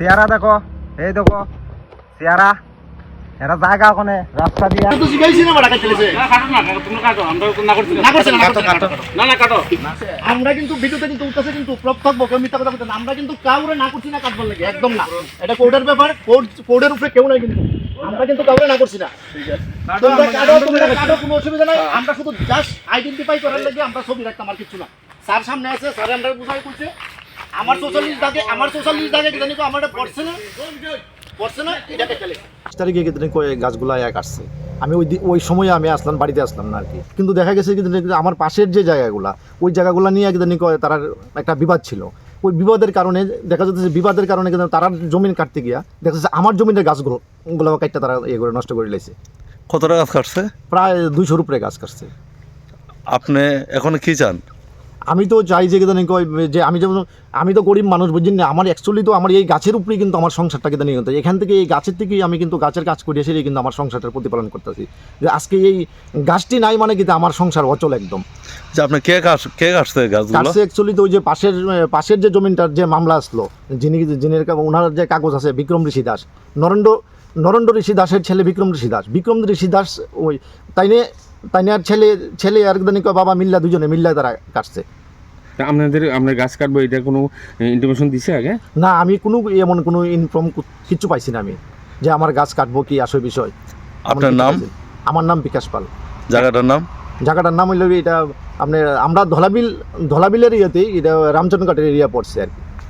চেহারা দেখো এই দেখো চেহারা এরা জায়গা ওখানে রাস্তা দিয়া। তো শিখাইছি না না কাটো না তুমি কাটো আমরা তো না করছি না। করছে না, না, কাটো, না না কাটো। আমরা কিন্তু ভিডিওতে কিন্তু উঠতেছে কিন্তু প্রপ থাকব কেউ মিথ্যা কথা বলতে আমরা কিন্তু কাউরে না করছি না কাটবার লাগে একদম না। এটা কোর্টের ব্যাপার কোর্ট কোর্টের উপরে কেউ নাই কিন্তু। আমরা কিন্তু কাউরে না করছি না। তোমরা কাটো তোমরা কাটো কোনো অসুবিধা নাই। আমরা শুধু জাস্ট আইডেন্টিফাই করার লাগে আমরা ছবি রাখতাম আর কিছু না। স্যার সামনে আছে স্যার আমরা বুঝাই করছে। আমার সোশ্যালিস্ট দাগে আমার সোশ্যালিস্ট দাগে জানি তো আমার পড়ছে না? পড়ছে না এটাকে খেলে তারিখে কিন্তু গাছগুলো এক আসছে। আমি ওই ওই সময়ে আমি আসলাম বাড়িতে আসলাম না আর কি কিন্তু দেখা গেছে কিন্তু আমার পাশের যে জায়গাগুলা ওই জায়গাগুলো নিয়ে কিন্তু নাকি তার একটা বিবাদ ছিল। ওই বিবাদের কারণে দেখা যাচ্ছে যে বিবাদের কারণে কিন্তু তারা জমিন কাটতে গিয়া দেখা যাচ্ছে আমার জমিনের গাছগুলো গুলো কাটতে তারা ইয়ে করে নষ্ট করে লেছে কতটা গাছ কাটছে? প্রায় দুইশোর উপরে গাছ কাটছে। আপনি এখন কি চান? আমি তো চাই যে নাকি ওই যে আমি যেমন আমি তো গরিব মানুষ বুঝছেন না? আমার অ্যাকচুয়ালি তো আমার এই গাছের উপরেই কিন্তু আমার সংসারটাকে নিয়ে কিন্তু এখান থেকে এই গাছের থেকেই আমি কিন্তু গাছের কাজ করি এসে কিন্তু আমার সংসারটার প্রতিপালন করতেছি। যে আজকে এই গাছটি নাই মানে কিন্তু আমার সংসার অচল একদম। যে আপনি কে কাট কে গাছগুলো? গাছে অ্যাকচুয়ালি তো ওই যে পাশের পাশের যে জমিনটার যে মামলা আসলো যিনি যিনি ওনার যে কাগজ আছে বিক্রম ঋষি দাস নরেন্দ্র নরেন্দ্র ঋষি দাসের ছেলে বিক্রম ঋষি দাস। বিক্রম ঋষি দাস ওই তাইনে তাইনে আর ছেলে ছেলে আর একদিন বাবা মিল্লা দুজনে মিল্লা তারা কাটছে। তা আপনাদের আপনার গাছ কাটবো এটা কোনো ইনফরমেশন দিছে আগে? না আমি কোনো এমন কোনো ইনফর্ম কিচ্ছু পাইছি না আমি যে আমার গাছ কাটবো কি আসল বিষয়। আপনার নাম? আমার নাম বিকাশ পাল। জায়গাটার নাম? জায়গাটার নাম হইল এটা আপনার আমরা ধলাবিল ধলাবিলের ইয়েতেই এটা রামচন্দ্রঘাটের এরিয়া পড়ছে আর কি।